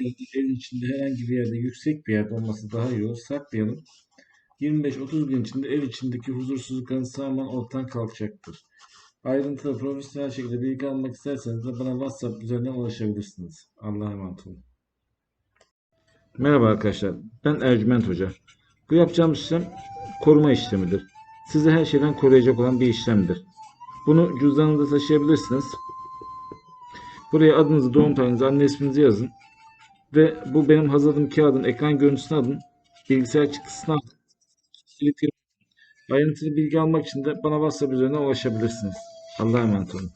Evin içinde herhangi bir yerde yüksek bir yerde olması daha iyi olur. Saklayalım. 25-30 gün içinde ev içindeki huzursuzlukların tamamen ortadan kalkacaktır. Ayrıntılı profesyonel şekilde bilgi almak isterseniz de bana WhatsApp üzerinden ulaşabilirsiniz. Allah'a emanet olun. Merhaba arkadaşlar. Ben Ercüment Hoca. Bu yapacağımız işlem koruma işlemidir. Sizi her şeyden koruyacak olan bir işlemdir. Bunu cüzdanınızda taşıyabilirsiniz. Buraya adınızı, doğum tarihinizi, anne isminizi yazın. Ve bu benim hazırladığım kağıdın ekran görüntüsünü alın. Bilgisayar çıktısını alın. Ayrıntılı bilgi almak için de bana WhatsApp üzerinden ulaşabilirsiniz. Allah'a emanet olun.